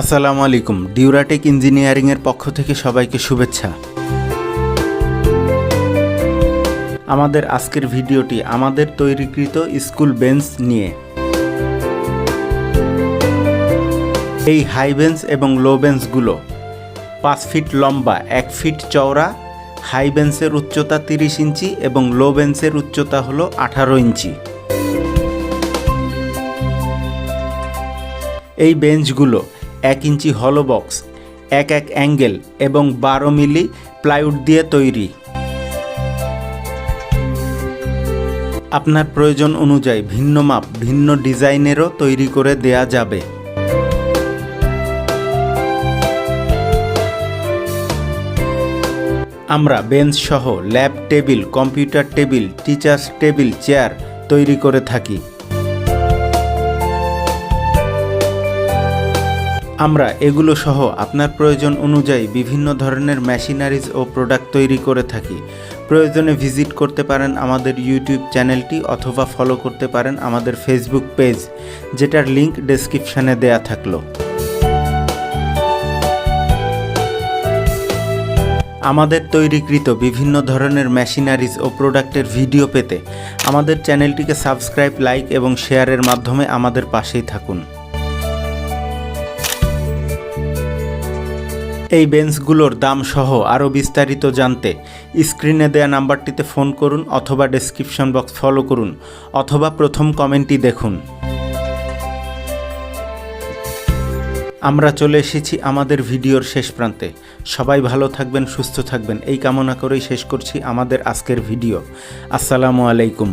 আসসালামু আলাইকুম। ডিউরাটেক ইঞ্জিনিয়ারিংয়ের পক্ষ থেকে সবাইকে শুভেচ্ছা। আমাদের আজকের ভিডিওটি আমাদের তৈরিকৃত স্কুল বেঞ্চ নিয়ে। এই হাই বেঞ্চ এবং লো বেঞ্চগুলো পাঁচ ফিট লম্বা, এক ফিট চওড়া, হাই বেঞ্চের উচ্চতা তিরিশ ইঞ্চি এবং লো বেঞ্চের উচ্চতা হলো আঠারো ইঞ্চি। এই বেঞ্চগুলো এক ইঞ্চি হলো বক্স এক এক অ্যাঙ্গেল এবং বারো মিলি প্লাইউড দিয়ে তৈরি। আপনার প্রয়োজন অনুযায়ী ভিন্ন মাপ, ভিন্ন ডিজাইনেরও তৈরি করে দেয়া যাবে। আমরা বেঞ্চ সহ lab table computer table teachers table chair তৈরি করে থাকি। আমরা এগুলো সহ আপনার প্রয়োজন অনুযায়ী বিভিন্ন ধরনের মেশিনারিজ ও প্রোডাক্ট তৈরি করে থাকি। প্রয়োজনে ভিজিট করতে পারেন আমাদের ইউটিউব চ্যানেলটি অথবা ফলো করতে পারেন আমাদের ফেসবুক পেজ, যেটার লিংক ডেসক্রিপশানে দেয়া থাকল। আমাদের তৈরিকৃত বিভিন্ন ধরনের মেশিনারিজ ও প্রোডাক্টের ভিডিও পেতে আমাদের চ্যানেলটিকে সাবস্ক্রাইব, লাইক এবং শেয়ারের মাধ্যমে আমাদের পাশেই থাকুন। এই বেঞ্চগুলোর দাম সহ আরও বিস্তারিত জানতে স্ক্রিনে দেয়া নাম্বারটিতে ফোন করুন অথবা ডেসক্রিপশন বক্স ফলো করুন অথবা প্রথম কমেন্টটি দেখুন। আমরা চলে এসেছি আমাদের ভিডিওর শেষ প্রান্তে। সবাই ভালো থাকবেন, সুস্থ থাকবেন। এই কামনা করেই শেষ করছি আমাদের আজকের ভিডিও। আসসালামু আলাইকুম।